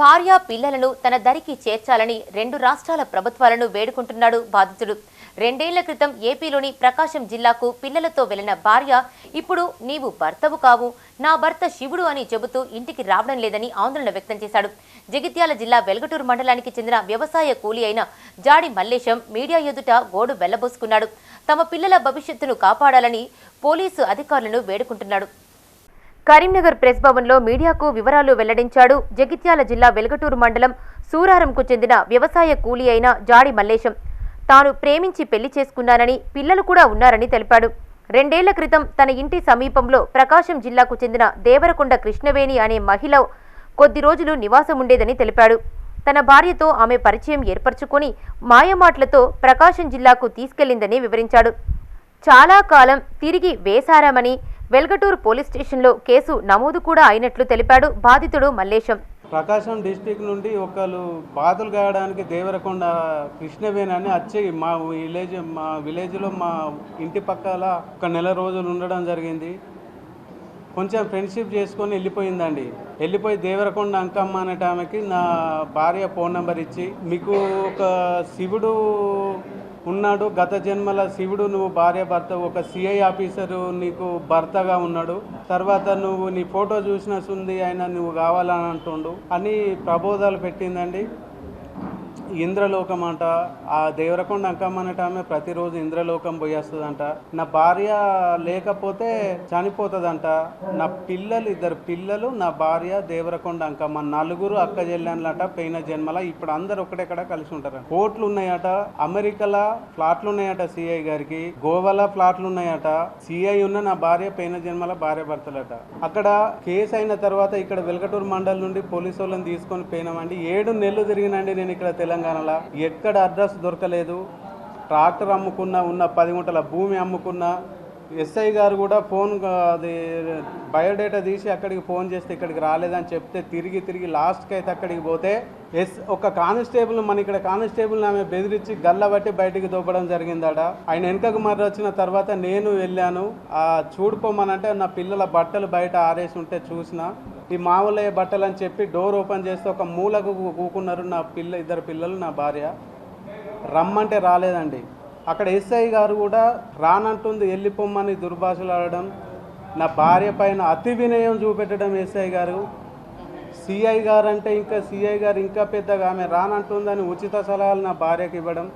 భార్య పిల్లలను తన దరికి చేర్చాలని రెండు రాష్ట్రాల ప్రభుత్వాలను వేడుకుంటున్నాడు బాధితుడు. రెండేళ్ళ క్రితం ఏపీలోని ప్రకాశం జిల్లాకు పిల్లలతో వెళ్ళిన భార్య ఇప్పుడు నీవు భర్తవు కావు. నా భర్త శివుడు అని చెబుతూ ఇంటికి రావడం లేదని ఆందోళన వ్యక్తం చేశాడు. జగిత్యాల జిల్లా వెలగటూరు మండలానికి చెందిన వ్యవసాయ కూలి అయిన జాడి మల్లేశం మీడియా ఎదుట గోడు వెళ్ళబోసుకున్నాడు. తమ పిల్లల భవిష్యత్తును కాపాడాలని పోలీసు అధికారులను వేడుకుంటున్నాడు. కరీంనగర్ ప్రెస్ భవన్లో మీడియాకు వివరాలు వెల్లడించాడు. జగిత్యాల జిల్లా వెలగటూరు మండలం సూరారంకు చెందిన వ్యవసాయ కూలీ అయిన జాడి మల్లేశం. తాను ప్రేమించి పెళ్ళి చేసుకున్నానని పిల్లలు కూడా ఉన్నారని తెలిపాడు. రెండేళ్ళ క్రితం తన ఇంటి సమీపంలో ప్రకాశం జిల్లాకు చెందిన దేవరకొండ కృష్ణవేణి అనే మహిళ కొద్ది రోజులు నివాసం ఉండేదని తెలిపాడు. తన భార్యతో ఆమె పరిచయం ఏర్పరచుకొని మాయమాటలతో ప్రకాశం జిల్లాకు తీసుకెళ్ళిందని వివరించాడు. చాలా కాలం తిరిగి వేశారామని వెల్గటూరు పోలీస్ స్టేషన్లో కేసు నమోదు కూడా అయినట్లు తెలిపాడు బాధితుడు మల్లేశం. ప్రకాశం డిస్టిక్ నుండి ఒకళ్ళు బాధలు గాయడానికి దేవరకొండ కృష్ణవేణి అని వచ్చి మా విలేజ్ మా విలేజ్లో మా ఇంటి పక్కల ఒక నెల రోజులు ఉండడం జరిగింది. కొంచెం ఫ్రెండ్షిప్ చేసుకొని వెళ్ళిపోయిందండి. వెళ్ళిపోయి దేవరకొండ అంకమ్మ అనే ఆమెకి నా భార్య ఫోన్ నెంబర్ ఇచ్చి మీకు ఒక శివుడు ఉన్నాడు. గత జన్మల శివుడు నువ్వు భార్య భర్త ఒక సిఐ ఆఫీసరు నీకు భర్తగా ఉన్నాడు. తర్వాత నువ్వు నీ ఫోటో చూసిన సుంది ఆయన నువ్వు కావాలని అంటుండు. అని ప్రబోధాలు పెట్టిందండి. ఇంద్రలోకం అంట ఆ దేవరకొండ అంకమ్మనట ఆమె ప్రతిరోజు ఇంద్రలోకం పోయేస్తుందంట. నా భార్య లేకపోతే చనిపోతుందంట. నా పిల్లలు ఇద్దరు పిల్లలు నా భార్య దేవరకొండ అంకమ్మ నలుగురు అక్క చెల్లెన్లట పోయిన జన్మల. ఇప్పుడు అందరు ఒకటెక్కడ కలిసి ఉంటారు కోట్లు ఉన్నాయట అమెరికాలో ఫ్లాట్లు ఉన్నాయట సిఐ గారికి. గోవాలో ఫ్లాట్లు ఉన్నాయట సిఐ ఉన్న నా భార్య పోయిన జన్మల భార్య భర్తలట. అక్కడ కేసు అయిన తర్వాత ఇక్కడ వెలకటూరు మండలం నుండి పోలీసు వాళ్ళని తీసుకొని పోయినామండి. ఏడు నెలలు తిరిగినండి నేను ఇక్కడ తెలంగాణలో. ఎక్కడ అడ్రస్ దొరకలేదు. ట్రాక్టర్ అమ్ముకున్న ఉన్న పది గుంటల భూమి అమ్ముకున్న ఎస్ఐ గారు కూడా ఫోన్ అది బయోడేటా తీసి అక్కడికి ఫోన్ చేస్తే ఇక్కడికి రాలేదని చెప్తే తిరిగి తిరిగి లాస్ట్కి అయితే అక్కడికి పోతే ఎస్ ఒక కానిస్టేబుల్ మన ఇక్కడ కానిస్టేబుల్ ఆమె బెదిరించి గల్లబట్టి బయటికి దొబ్బడం జరిగిందట. ఆయన వెనుకకు మర్రి వచ్చిన తర్వాత నేను వెళ్ళాను. ఆ చూడుకోమనంటే నా పిల్లల బట్టలు బయట ఆరేసి ఉంటే చూసిన. ఈ మామూలయ్య బట్టలు అని చెప్పి డోర్ ఓపెన్ చేస్తే ఒక మూలకు కూకున్నారు నా పిల్ల ఇద్దరు పిల్లలు నా భార్య. రమ్మంటే రాలేదండి. అక్కడ ఎస్ఐ గారు కూడా రానంటుంది వెళ్ళిపోమ్మని దుర్భాషలు ఆడడం నా భార్య పైన అతి వినయం చూపెట్టడం ఎస్ఐ గారు. సిఐ గారు అంటే ఇంకా సిఐ గారు ఇంకా పెద్దగా ఆమె రానంటుందని ఉచిత సలహాలు నా భార్యకి ఇవ్వడం.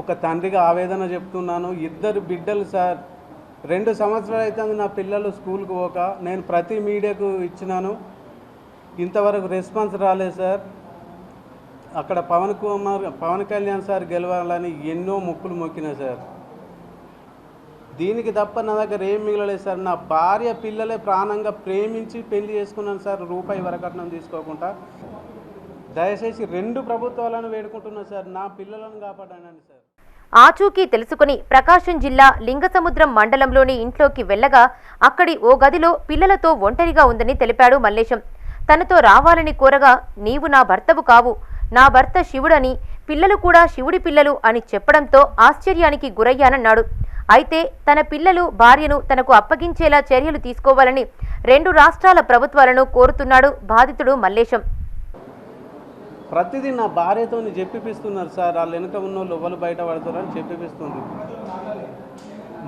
ఒక తండ్రిగా ఆవేదన చెప్తున్నాను. ఇద్దరు బిడ్డలు సార్. రెండు సంవత్సరాలు అవుతుంది నా పిల్లలు స్కూల్కి పోక నేను ప్రతి మీడియాకు ఇచ్చినాను. ఇంతవరకు రెస్పాన్స్ రాలేదు సార్. అక్కడ పవన్ కుమార్ పవన్ కళ్యాణ్ సార్ గెలవాలని ఎన్నో మొక్కులు మొక్కినా సార్. దీనికి తప్ప నా దగ్గర ఏం మిగలలేదు సార్. నా భార్య పిల్లలే ప్రాణంగా ప్రేమించి పెళ్ళి చేసుకున్నాను సార్ రూపాయి వరకట్నం తీసుకోకుండా. దయచేసి రెండు ప్రభుత్వాలను వేడుకుంటున్నాను సార్. నా పిల్లలను కాపాడానని సార్. ఆచూకీ తెలుసుకుని ప్రకాశం జిల్లా లింగసముద్రం మండలంలోని ఇంట్లోకి వెళ్ళగా అక్కడి ఓ గదిలో పిల్లలతో ఒంటరిగా ఉందని తెలిపాడు మల్లేశం. తనతో రావాలని కోరగా నీవు నా భర్తవు కావు. నా భర్త శివుడని పిల్లలు కూడా శివుడి పిల్లలు అని చెప్పడంతో ఆశ్చర్యానికి గురయ్యానన్నాడు. అయితే తన పిల్లలు భార్యను తనకు అప్పగించేలా చర్యలు తీసుకోవాలని రెండు రాష్ట్రాల ప్రభుత్వాలను కోరుతున్నాడు బాధితుడు మల్లేశం. ప్రతిదీ నా భార్యతో చెప్పిపిస్తున్నారు సార్. వాళ్ళు వెనుక ఉన్న వాళ్ళు ఎవరు బయట పడతారని చెప్పిపిస్తుంది.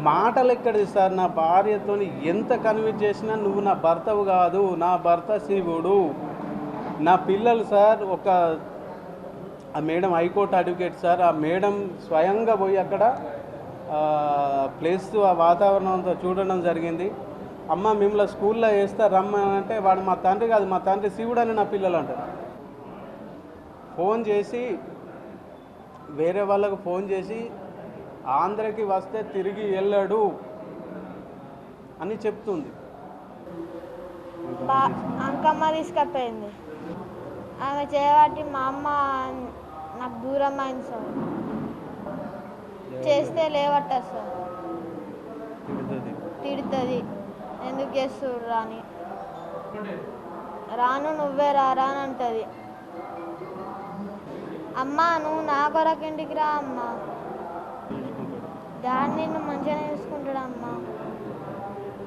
మాటలు ఎక్కడిది సార్? నా భార్యతో ఎంత కన్విన్స్ చేసినా నువ్వు నా భర్తవు కాదు నా భర్త శివుడు. నా పిల్లలు సార్ ఒక ఆ madam high court advocate sir. ఆ మేడం స్వయంగా పోయి అక్కడ ప్లేస్ ఆ వాతావరణం అంతా చూడడం జరిగింది. అమ్మ మిమ్మల్ని స్కూల్లో వేస్తా రమ్మని అంటే వాడు మా తండ్రి కాదు మా తండ్రి శివుడు అని నా పిల్లలు అంటారు. ఫోన్ చేసి వేరే వాళ్ళకు ఫోన్ చేసి ఆంధ్రకి వస్తే తిరిగి వెళ్ళాడు అని చెప్తుంది. బా అంకమ్మ తీసుకపోయింది. ఆమె చేయబట్టి మా అమ్మ నాకు దూరం అయింది సార్. చేస్తే లేవట్ట సార్. తిడుతుంది. ఎందుకు చేస్తుర్రు అని. రాను నువ్వే రారా అని అంటుంది. అమ్మా నువ్వు నా కొరకు ఇంటికి రా అమ్మ? డాడీ నిన్ను మంచిగానే చూసుకుంటాడు అమ్మా?